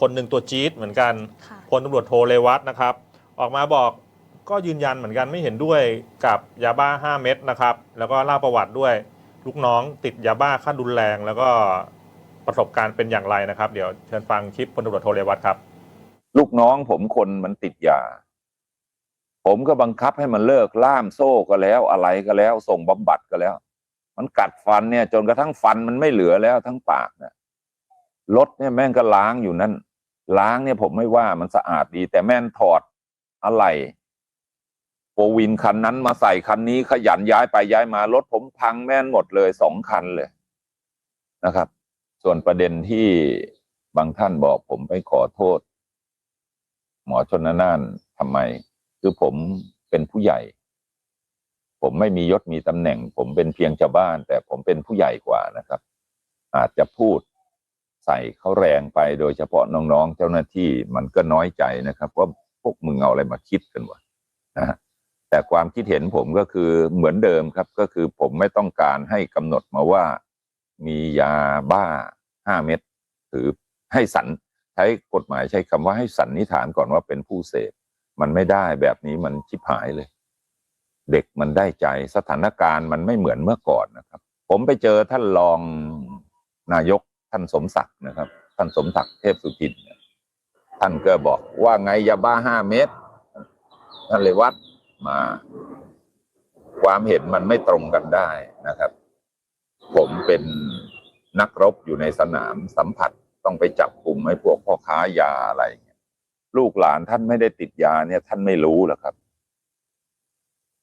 คนหนึ่งตัวจี๊ดเหมือนกันค่ะพลตำรวจโทเรวัตนะครับ ออกมาบอกก็ยืนยันเหมือนกันไม่เห็นด้วยกับยาบ้า 5 เม็ดนะครับ แล้วก็เล่าประวัติด้วยลูกน้องติดยาบ้าขั้นรุนแรง แล้วก็ประสบการณ์เป็นอย่างไรนะครับ เดี๋ยวเชิญฟังคลิปพลตำรวจโทเรวัตครับ ลูกน้องผมคนมันติดยา ผมก็บังคับให้มันเลิกล่ามโซ่ก็แล้วอะไรก็แล้ว ส่งบำบัดก็แล้ว มันกัดฟันเนี่ย จนกระทั่งฟันมันไม่เหลือแล้วทั้งปากเนี่ยรถเนี่ยแม่งก็ล้างอยู่นั่น ล้างเนี่ยผมไม่ว่ามันสะอาดดี แต่แม่นถอดอะไรโฟวินคันนั้นมาใส่คันนี้ขยันย้ายไปย้ายมารถผมพังแม่นหมดเลยสองคันเลยนะครับ ส่วนประเด็นที่บางท่านบอกผมไปขอโทษ หมอชนน่านทำไม คือผมเป็นผู้ใหญ่ ผมไม่มียศมีตำแหน่ง ผมเป็นเพียงชาวบ้าน แต่ผมเป็นผู้ใหญ่กว่านะครับ อาจจะพูด ใส่เขาแรงไปโดยเฉพาะน้องๆ เจ้าหน้าที่มันก็น้อยใจนะครับว่าพวกมึงเอาอะไรมาคิดกันวะนะฮะแต่ความคิดเห็นผมก็คือเหมือนเดิมครับ ก็คือผมไม่ต้องการให้กำหนดมาว่า มียาบ้าห้าเม็ดหรือให้สันใช้กฎหมายใช้คำว่าให้สันนิษฐานก่อนว่าเป็นผู้เสพมันไม่ได้แบบนี้มันชิบหายเลย เด็กมันได้ใจสถานการณ์มันไม่เหมือนเมื่อก่อนนะครับ ผมไปเจอท่านรองนายก ท่านสมศักดิ์นะครับ ท่านสมศักดิ์เทพสุทินท่านก็บอกว่าไงยาบ้าห้าเม็ดท่านเลยวัดมา ความเห็นมันไม่ตรงกันได้นะครับ ผมเป็นนักรบอยู่ในสนามสัมผัสต้องไปจับกลุ่มให้พวกพ่อค้ายาอะไรลูกหลานท่านไม่ได้ติดยาเนี่ย ท่านไม่รู้หรอกครับ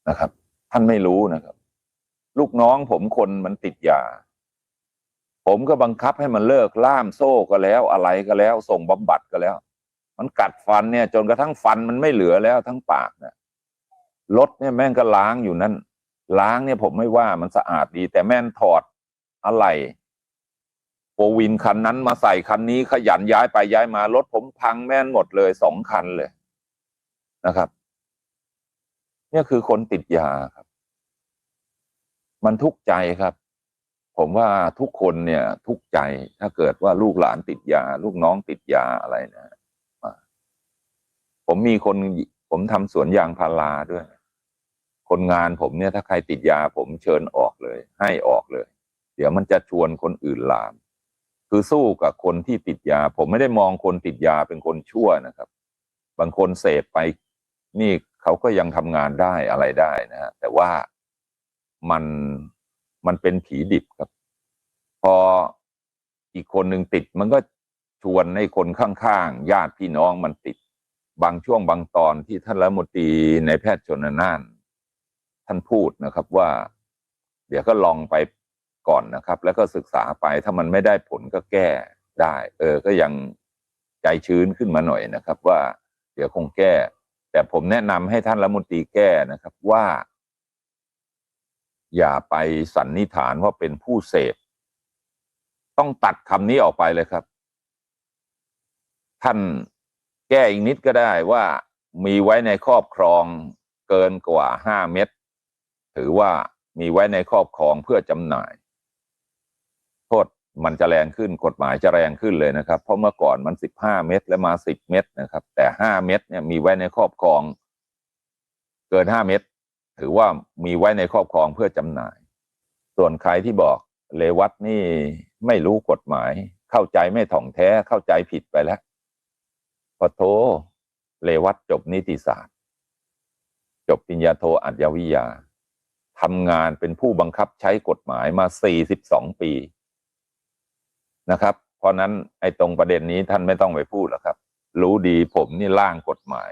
นะครับ ท่านไม่รู้นะครับ ลูกน้องผมคนมันติดยา ผมก็บังคับให้มันเลิกล่ามโซ่ก็แล้วอะไรก็แล้ว ส่งบำบัดก็แล้ว มันกัดฟันเนี่ย จนกระทั่งฟันมันไม่เหลือแล้วทั้งปากเนี่ยรถเนี่ยแม่งก็ล้างอยู่นั่นล้างเนี่ยผมไม่ว่ามันสะอาดดี แต่แม่นถอดอะไรโฟวินคันนั้นมาใส่คันนี้ขยันย้ายไปย้ายมารถผมพังแม่นหมดเลยสองคันเลยนะครับ เนี่ยคือคนติดยาครับ มันทุกข์ใจครับ ผมว่าทุกคนเนี่ย ทุกใจถ้าเกิดว่าลูกหลานติดยา ลูกน้องติดยาอะไรนะผมมีคนผมทำสวนยางพาราด้วย คนงานผมเนี่ยถ้าใครติดยา ผมเชิญออกเลย ให้ออกเลย เดี๋ยวมันจะชวนคนอื่นลาม คือสู้กับคนที่ติดยา ผมไม่ได้มองคนติดยาเป็นคนชั่วนะครับ บางคนเสพไป นี่เขาก็ยังทำงานได้อะไรได้นะฮะแต่ว่ามัน มันเป็นผีดิบครับ พออีกคนหนึ่งติด มันก็ชวนให้คนข้างๆญาติพี่น้องมันติด บางช่วงบางตอนที่ท่านรัฐมนตรีในแพทย์ชนน่าน ท่านพูดนะครับว่า เดี๋ยวก็ลองไปก่อนนะครับ แล้วก็ศึกษาไปถ้ามันไม่ได้ผลก็แก้ได้ เออก็ยังใจชื้นขึ้นมาหน่อยนะครับ ว่า เดี๋ยวคงแก้ แต่ผมแนะนำให้ท่านรัฐมนตรีแก้นะครับว่า อย่าไปสันนิษฐานว่าเป็นผู้เสพ ต้องตัดคำนี้ออกไปเลยครับ ท่านแก้อีกนิดก็ได้ว่ามีไว้ในครอบครองเกินกว่าห้าเม็ดถือว่ามีไว้ในครอบครองเพื่อจำหน่าย โทษมันจะแรงขึ้นกฎหมายจะแรงขึ้นเลยนะครับ เพราะเมื่อก่อนมันสิบห้าเม็ดแล้วมาสิบเม็ดนะครับ แต่ห้าเม็ดเนี่ยมีไว้ในครอบครอง เกินห้าเม็ด ถือว่ามีไว้ในครอบครองเพื่อจำหน่าย ส่วนใครที่บอกเลวัตนี่ไม่รู้กฎหมาย เข้าใจไม่ถ่องแท้เข้าใจผิดไปแล้วพอโทเลวัตจบนิติศาสตร์ จบปริญญาโทอัจวิยาทำงานเป็นผู้บังคับใช้กฎหมายมา 42 ปีนะครับ เพราะนั้นไอ้ตรงประเด็นนี้ท่านไม่ต้องไปพูดหรอกครับ รู้ดีผมนี่ร่างกฎหมาย